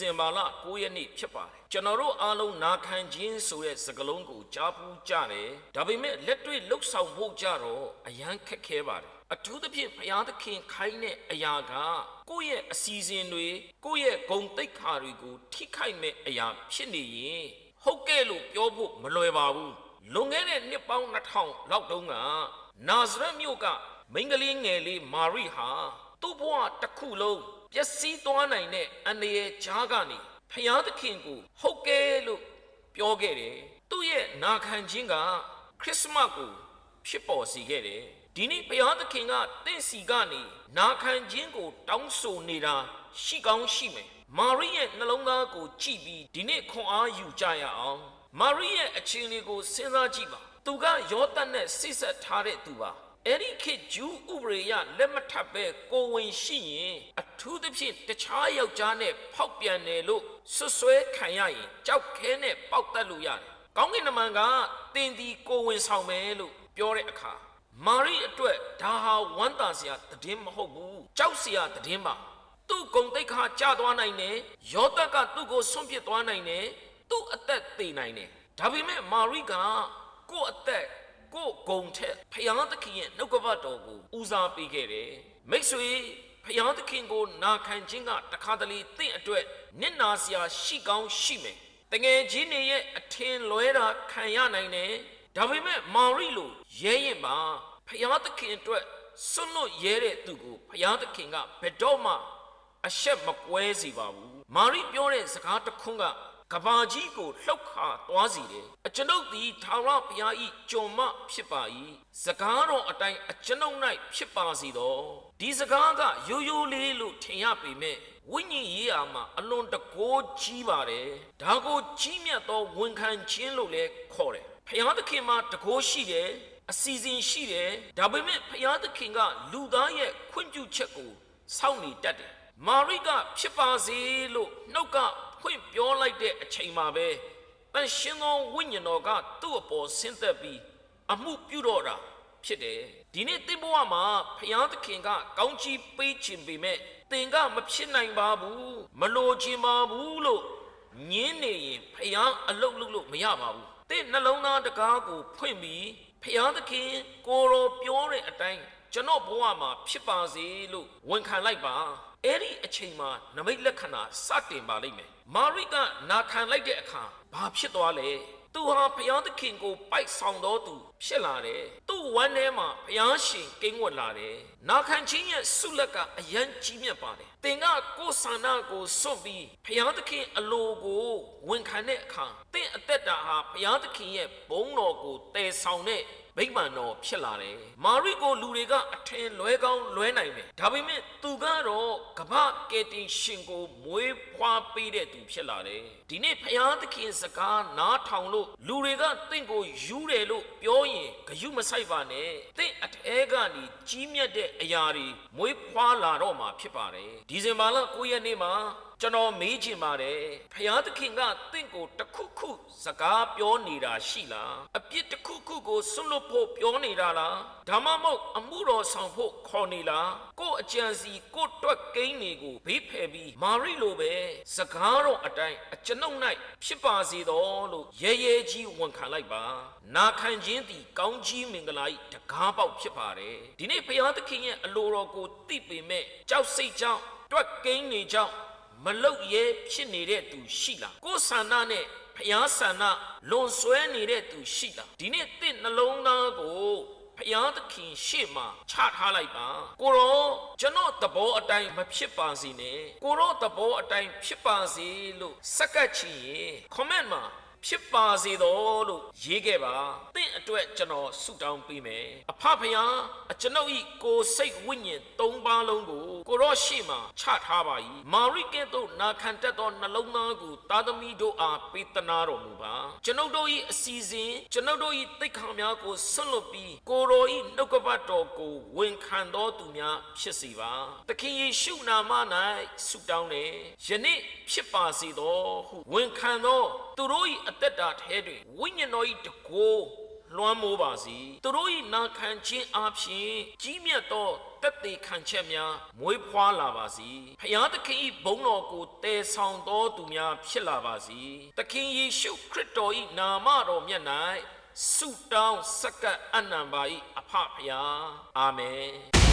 ဇင်ဘာလ9ရက်နေ့ဖြစ်ပါတယ်ကျွန်တော်တို့အားလုံးနာခံခြင်းဆိုတဲ့စကားလုံးကိုကြားပူးကြတယ်ဒါပေမဲ့လက်တွေ့လှုပ်ဆောင်ဖို့ကြတော့အရန်ခက်ခဲပါတယ်အထူးသဖြင့်ဘုရားသခင်ခိုင်းတဲ့အရာကကိုယ့်ရဲ့အစီအစဉ်တွေကိုယ့်ရဲ့ဂုဏ်သိက္ခာတွေကိုထိခိုက်မဲ့အရာဖြစ်နေရင်ဟုတ်ကဲ့လို့ပြောဖို့မလွယ်ပါဘူးလွန်ခဲ့တဲ့နှစ်ပေါင်း2000လောက်တုန်းကနာဇရက်မြို့ကမိန်းကလေးငယ်လေးမာရိဟာသူ့ဘဝတစ်ခုလုံးပျ က်စီးသွားနိုင်တဲ့အန္တရာယ်ကြားကနေဖျားသခင်ကိုဟုတ်ကဲ့လို့ပြောခဲ့တယ်သူ့ရဲ့နာခံခြင်းကခရစ်စမတ်ကိုဖြစ်ပေါ်စေခဲ့တယ်ဒီနေ့ဘုရားသခင်ကတင့်စီကနေနာခံခြင်းကို တောင်းဆိုနေတာရှိကောင်းရှိမယ်မာရိရဲ့နှလုံးသားကိုကြည့်ပြီးဒီနေ့ခွန်အားယူကြရအောင်မာရိရဲ့အခြေအနေကိုစဉ်းစားကြည့်ပါသူကယောသတ်နဲ့ဆိတ်ဆက်ထားတဲ့သူပါ အဲ့ဒီခေတ်ဂျူးဥပရေယလက်မထပ်ပဲကိုဝင်ရှိရင်အထူးသဖြင့်တခြားယောက်ျားနဲ့ဖောက်ပြန်တယ်လို့ဆွဆွဲခံရရင်ကြောက်ခဲနဲ့ပေါက်တက်လို့ရတယ်။ကောင်းကင်နမန်ကတင်ဒီကိုဝင်ဆောင်မယ်လို့ပြောတဲ့အခါမာရိအတွက်ဒါဟာဝမ်းသာစရာသတင်းမဟုတ်ဘူး။ကြောက်စရာသတင်းပါ။သူ့ဂုံတိတ်ခါကျသွားနိုင်တယ်။ယောသက်ကသူ့ကိုဆွန့်ပစ်သွားနိုင်တယ်။သူ့အသက်သေနိုင်တယ်။ဒါပေမဲ့မာရိကကိုယ့်အသက် ကိုယ်ဂုံထက်ဖယားသခင်ရဲ့နှုတ်ကပတ်တော်ကိုဦးစားပေးခဲ့တယ်မိတ်ဆွေဖယားသခင်ကိုနာခံခြင်းကတခါတလေတင့်အတွက်နစ်နာစရာရှိကောင်းရှိမယ်တငယ်ချင်းတွေရဲ့အထင်လွဲတာခံရနိုင်တယ်ဒါပေမဲ့မာရိလိုရဲရင်ပါဖယားသခင်အတွက်စွန့်လွတ်ရဲတဲ့သူကိုဖယားသခင်ကဘယ်တော့မှအရှက်မကွဲစေပါဘူးမာရိပြောတဲ့စကားတစ်ခွန်းက ကဘာကြီးကိုလှုပ်ခါသွားစီတယ်အကျွန်ုပ်သည်ထာဝရဘုရား၏ကြုံမဖြစ်ပါ၏စကားတော်အတိုင်းအကျွန်ုပ်၌ဖြစ်ပါစေသောဒီစကားကရိုးရိုးလေးလို့ထင်ရပေမဲ့ဝိညာဉ်ရေးရာမှာအလွန်တကိုးကြီးပါတယ်ဒါကိုကြီးမြတ်သောဝန်ခံခြင်းလို့လည်းခေါ်တယ်ဘုရားသခင်မှာတကိုးရှိတယ်အစီအစဉ်ရှိတယ်ဒါပေမဲ့ဘုရားသခင်ကလူသားရဲ့ခွင့်ပြုချက်ကိုစောင့်နေတတ်တယ်မာရိကဖြစ်ပါစေလို့နှုတ်က ဖွင့်ပြောလိုက်တဲ့အချိန်မှာပဲတန်ရှင်သောဝိညာဉ်တော်ကသူ့အပေါ်ဆင်းသက်ပြီးအမှုပြုတော့တာဖြစ်တယ်ဒီနေ့သင်ဘဝမှာဖျားသခင်က ကောင်းချီးပေးခြင်းပေမဲ့သင်ကမဖြစ်နိုင်ပါဘူးမလိုချင်ပါဘူးလို့ညင်းနေရင်ဖျားအလုတ်လုတ်လို့မရပါဘူးသင်နှလုံးသားတကားကိုဖွင့်ပြီးဖျားသခင်ကိုယ်တော်ပြောတဲ့အတိုင်းကျွန်တော်ဘဝမှာဖြစ်ပါစေလို့ဝန်ခံလိုက်ပါအဲ့ဒီအ ချိန်မှာနမိတ်လက္ခဏာစတင်ပါလိမ့်မယ်မာရိကနာခံလိုက်တဲ့အခါဘာဖြစ်သွားလဲသူဟာဘုရားသခင်ကိုပိုက်ဆောင်တော်သူဖြစ်လာတယ်သူ့ဝမ်းထဲမှာဘုရားရှင်ကိန်းဝတ်လာတယ်နာခံခြင်းရဲ့ဆုလက်ကအယံကြီးမြတ်ပါတယ်သင်ကကိုယ်ဆန္ဒကိုစွန့်ပြီးဘုရားသခင်အလိုကိုဝန်ခံတဲ့အခါသင်အသက်တာဟာဘုရားသခင်ရဲ့ဘုန်းတော်ကိုတည်ဆောင်တဲ့ ဗိမာန်တော်ဖြစ်လာတယ်။မာရိကိုလူတွေကအထင်လွဲကောင်းလွဲနိုင်မယ်။ဒါပေမဲ့သူကတော့ကမ္ဘာကယ်တင်ရှင်ကိုမွေးဖွားပေးတဲ့သူဖြစ်လာတယ်။ဒီနေ့ဖျားသခင်စကားနားထောင်လို့လူတွေကတင့်ကိုယူတယ်လို့ပြောရင်ဂယုမဆိုင်ပါနဲ့။တင့်အထဲကနေကြီးမြတ်တဲ့အရာတွေမွေးဖွားလာတော့မှာဖြစ်ပါတယ်။ဒီဇင်ဘာလ9ရက်နေ့မှာကျွန်တော်မေးချင်ပါတယ်ဖျားသခင်ကတင့်ကိုတခုခုစကားပြောနေတာရှိလားအပြစ်တခုခုကိုဆွတ်လွတ်ဖို့ပြောနေတာလားဒါမှမဟုတ်အမှုတော်ဆောင်ဖို့ခေါ်နေလားကို့အကြံစီကို့တွက်ကိန်းတွေကိုဘေးဖယ်ပြီးမာရိလိုပဲစကားတော်အတိုင်းအကျွန်ုပ်၌ဖြစ်ပါစေတော်လို့ရဲရဲကြီးဝန်ခံလိုက်ပါနာခံခြင်းသည်ကောင်းကြီးမင်္ဂလာ၏တကားပေါက်ဖြစ်ပါတယ်ဒီနေ့ဖျားသခင်ရဲ့အလိုတော်ကိုသိပေမဲ့ကြောက်စိတ်ကြောင့်တွက်ကိန်းနေကြောင့် မလုတ်ရဲဖြစ်နေတဲ့သူရှိလားကိုယ်ဆန္ဒနဲ့ဖျားဆန္ဒလွန်ဆွဲနေတဲ့သူရှိလားဒီနေ့တင့်နှလုံးသားကိုဖျားသခင်ရှေ့မှာချထားလိုက်ပါကိုရောကျွန်တော်သဘောအတိုင်းမဖြစ်ပါစေနဲ့ကိုရောသဘောအတိုင်းဖြစ်ပါစေလို့စက္ကတ်ချင်ရင် comment မှာ ဖြစ်ပါစေတော်လို့ရေးခဲ့ပါတင့်အတွက်ကျွန်တော်ဆုတောင်းပေးမယ်အဖဖယားအကျွန်ုပ်ဤကိုယ်စိတ်ဝိညာဉ်သုံးပါးလုံးကိုကိုရောရှိမှချထားပါ၏မာရိကဲ့သို့နာခံတတ်သောနှလုံးသားကိုသားသမီးတို့အားပေးသနာတော်မူပါကျွန်ုပ်တို့၏အစီအစဉ်ကျွန်ုပ်တို့၏သိက္ခာများကိုဆွတ်လွတ်ပြီးကိုရော၏နှုတ်ကပတ်တော်ကိုဝန်ခံတော်သူများဖြစ်စေပါသခင်ယေရှုနာမ၌ဆုတောင်းတယ်ယနေ့ဖြစ်ပါစေသောဟုဝန်ခံသောသူတို့၏အသက်တာထဲတွင်ဝိညာဉ်တော်၏တကိုးလွှမ်းမိုးပါစေသူတို့၏နာခံခြင်းအပြင်ကြီးမြတ်သောတက်သေးခံချက်များမွေးဖွားလာပါစေဖျားသခင်၏ဘုန်းတော်ကိုတည်ဆောင်သောသူများဖြစ်လာပါစေသခင်ယေရှုခရစ်တော်၏နာမတော်မြတ်၌ဆုတောင်းစက္ကပ်အနံပါ၏အဖဖျားအာမင်